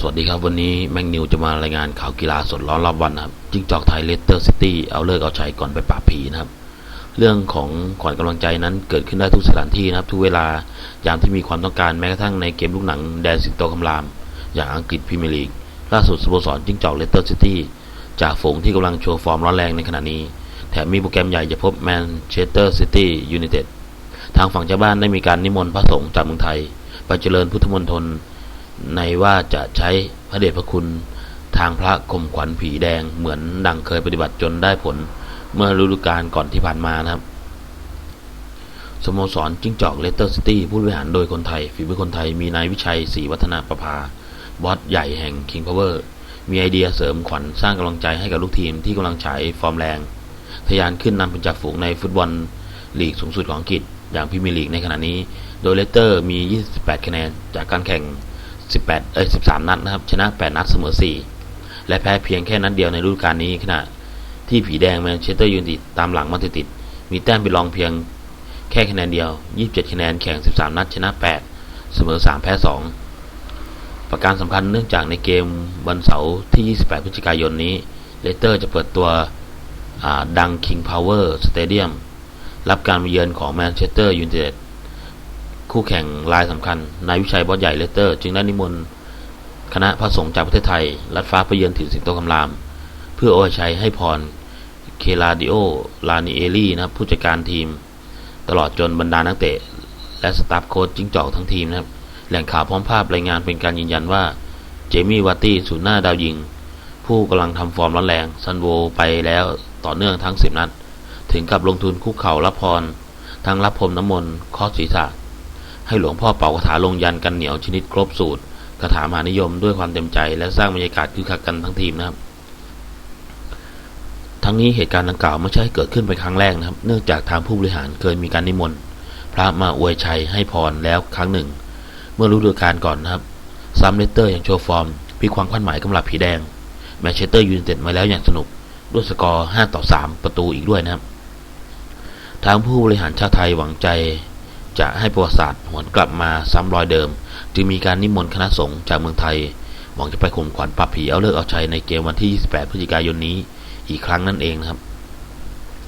สวัสดีครับวันนี้แมงนิวจะมารายงานข่าวกีฬาสดร้อนรอบวันนะครับจิ้งจอกไทยเลสเตอร์ซิตี้เอาเลิกเอาชัยก่อนไปปราบผีนะครับ เรื่องของขวัญกำลังใจนั้นเกิดขึ้นได้ทุกสถานที่นะครับทุกเวลายามที่มีความต้องการแม้กระทั่งในเกมลูกหนังแดนสิงโตคำราม อย่างอังกฤษพรีเมียร์ลีกล่าสุดสโมสรจิ้งจอกเลสเตอร์ซิตี้จากฝูงที่กำลังโชว์ฟอร์มร้อนแรงในขณะนี้ แถมมีโปรแกรมใหญ่จะพบแมนเชสเตอร์ซิตี้ยูไนเต็ดทางฝั่งเจ้าบ้านได้มีการนิมนต์พระสงฆ์จากเมืองไทยไปเจริญพุทธมณฑล ในว่าจะใช้พระเดชพระคุณทางพระข่มขวัญผีแดงเหมือนดังเคยปฏิบัติจนได้ผลเมื่อฤดูกาลก่อนที่ผ่านมานะครับสโมสรจิ้งจอกเลสเตอร์ซิตี้ผู้บริหารโดยคนไทย ฝีมือคนไทยมีนายวิชัยศรีวัฒนาประภา บอสใหญ่แห่ง King Power มีไอเดียเสริมขวัญสร้างกำลังใจให้กับลูกทีมที่กำลังฉายฟอร์มแรงทะยานขึ้นนำเป็นจากฝูงในฟุตบอลลีกสูงสุดของอังกฤษอย่างพรีเมียร์ลีกในขณะนี้ โดยเลสเตอร์มี 28 คะแนนจากการแข่ง 18เอ้ย13 นัดนะครับ ชนะ 8 นัดเสมอ 4 และแพ้เพียงแค่นัดเดียวในฤดูกาลนี้ขณะที่ผีแดงแมนเชสเตอร์ยูไนเต็ดตามหลังมาติดๆมีแต้มเป็นรองเพียงแค่คะแนนเดียว 27 คะแนนแข่ง 13 นัดชนะ 8 เสมอ 3 แพ้ 2 ประการสำคัญเนื่องจากในเกมวันเสาร์ที่ 28 พฤศจิกายนนี้ เลสเตอร์จะเปิดตัวดัง King Power Stadium รับการมาเยือนของแมนเชสเตอร์ยูไนเต็ด คู่แข่งรายสำคัญ นายวิชัยบอสใหญ่เลสเตอร์ จึงได้นิมนต์คณะพระสงฆ์จากประเทศไทย ลัดฟ้าไปเยือนถิ่นสิงโตคำราม เพื่อโอวยชัยให้พร เคลาดิโอ ลานิเอลี่นะครับผู้จัดการทีม ตลอดจนบรรดานักเตะ และสตาฟโค้ชจิ้งจอกทั้งทีมนะครับ แหล่งข่าวพร้อมภาพรายงานเป็นการยืนยันว่า เจมี่วัตตี้ศูนย์หน้าดาวยิง ผู้กำลังทำฟอร์มร้อนแรงซันโวไปแล้วต่อเนื่องทั้ง 10 นัด ถึงกับลงทุนคุกเข่ารับพร ทั้งรับพรมน้ำมนต์ข้อศีรษะ ให้หลวงพ่อเป่าคาถาลงยันกันเหนียวชนิดครบสูตรคาถามหานิยมด้วยความเต็มใจ และสร้างบรรยากาศคึกคักกันทั้งทีมนะครับทั้งนี้เหตุการณ์ดังกล่าวไม่ใช่เกิดขึ้นเป็นครั้งแรกนะครับ เนื่องจากทางผู้บริหารเคยมีการนิมนต์พระมาอวยชัยให้พรแล้วครั้งหนึ่ง เมื่อฤดูกาลก่อนนะครับซัมเลสเตอร์อยังโชว์ฟอร์มพิความคาดหมายกำลับผีแดงแมนเชสเตอร์ยูไนเต็ดมาแล้วอย่างสนุกด้วยสกอร์ 5 ต่อ 3 ประตูอีกด้วยนะครับ ทางผู้บริหารชาติไทยหวังใจ จะให้ประวัติศาสตร์หวนกลับมาซ้ำรอยเดิม จึงมีการนิมนต์คณะสงฆ์จากเมืองไทย หวังจะไปข่มขวัญปรับผีเอาเลิกเอาชัยในเกมวันที่ 28 พฤศจิกายนนี้ อีกครั้งนั่นเองนะครับ